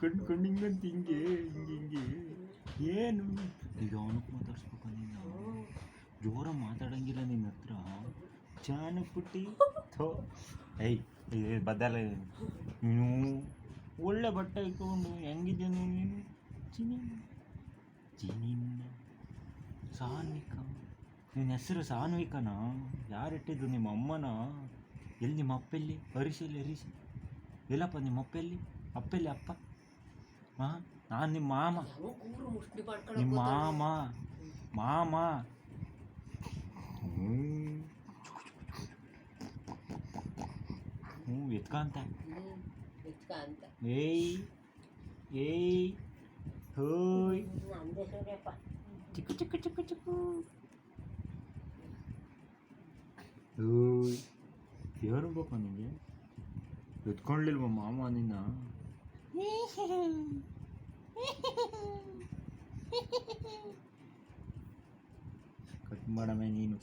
ಕಣ್ಣು ಕಣ್ಣು ಹಿಂಗಂತ ಹಿಂಗೆ ಹಿಂಗೆ ಹಿಂಗೆ. ಏನು? ಈಗ ಅವನಕ್ಕೆ ಮಾತಾಡ್ಸ್ಬೇಕು ನೀನು. ಜೋರ ಮಾತಾಡಂಗಿಲ್ಲ ನಿನ್ನ ಹತ್ರ. ಚಾನಕ್ ಪುಟ್ಟಿ ಥೋ. ಏಯ್, ಏ, ಬದಲ. ನೀನು ಒಳ್ಳೆ ಬಟ್ಟೆ ಇಟ್ಕೊಂಡು ಹೆಂಗಿದ್ದೇನು ನೀನು? ಚಿನಿ. ಚಿನಿನ್ನ ಸಾನ್ವಿಕ. ನಿನ್ನ ಹೆಸರು ಸಾನ್ವಿಕನಾ? ಯಾರಿಟ್ಟಿದ್ದು ನಿಮ್ಮ ಅಮ್ಮನ? ಎಲ್ಲಿ ನಿಮ್ಮ ಅಪ್ಪೆಲ್ಲಿ? ಹರಿಸಲ್ಲಿ ಹರಿಸಿ ಎಲ್ಲಪ್ಪ, ನಿಮ್ಮ ಅಪ್ಪೆಲ್ಲಿ? ಅಪ್ಪೆಲ್ಲಿ, ಅಪ್ಪ? ನಾನು ನಿಮ್ಮ ಮಾಮ. ನಿಮ್ಮ ಮಾಮ ಮಾಮ. ಹ್ಞೂ ಎತ್ಕಂತ ಏಯ್ ಏಯ್, ಹೋಯ್. ಚಿಕ್ಕ ಚಿಕ್ಕ ಚಿಕ್ಕ ಚಿಕ್ಕ. ಹೋಯ್. ಏನು ಬೇಕು ನಿನಗೆ ಎತ್ಕೊಳ್ಳಿಲ್ವ ಮಾಮ ನಿನ್ನ? ಕಟ್ ಮಾಡಮೆ ನೀನು